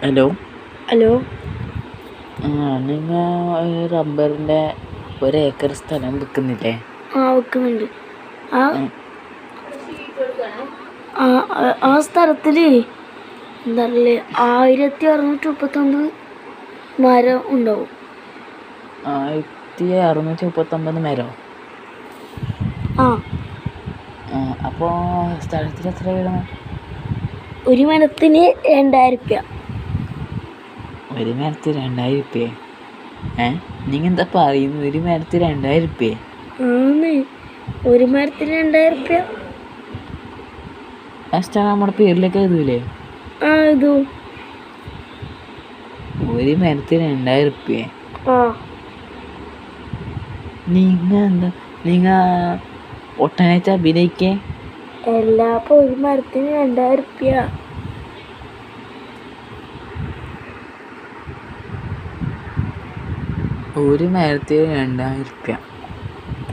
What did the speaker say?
Hello hello ആ നിങ്ങൾ റബ്ബറിന്റെ ഒരേക്കർ സ്ഥലം വിൽക്കുന്നില്ലേ? ആ വെക്കുന്നുണ്ട് ആ ആ. സ്ഥലത്തിൽ എന്താ പറയുക ആയിരത്തി അറുന്നൂറ്റി മരം ഉണ്ടാവും. ആയിരത്തി അറുന്നൂറ്റി മുപ്പത്തൊമ്പത് മരോ? ആ. അപ്പോൾ സ്ഥലത്തിന് എത്ര ഒരു മരത്തിന് രണ്ടായിരം റുപ്യ. ഒരു മരത്ത് രണ്ടായിരം ഉപ്പേ ഏ? നിങ്ങൾ എന്താ പറയുന്നത് ഒരു മരത്തിൽ രണ്ടായിരം ഉപ്പേ ആണ് ഒരു മരത്തിന് രണ്ടായിരം ഉപ്പ നമ്മുടെ പേരിലൊക്കെ എഴുതൂലേ? ആ ഇതു ഒരു മരത്തിൽ രണ്ടായിരം ഉപ്പേ ആ. നിങ്ങൾ എന്താ നിങ്ങൾ ഒട്ടനേച്ച് അഭിനയിക്കേ? എല്ലാ ഒരു മരത്തിന് രണ്ടായിരം റുപ്യ ഒരു മരത്തിന് രണ്ടായിരം ഉറുപ്പ്യ.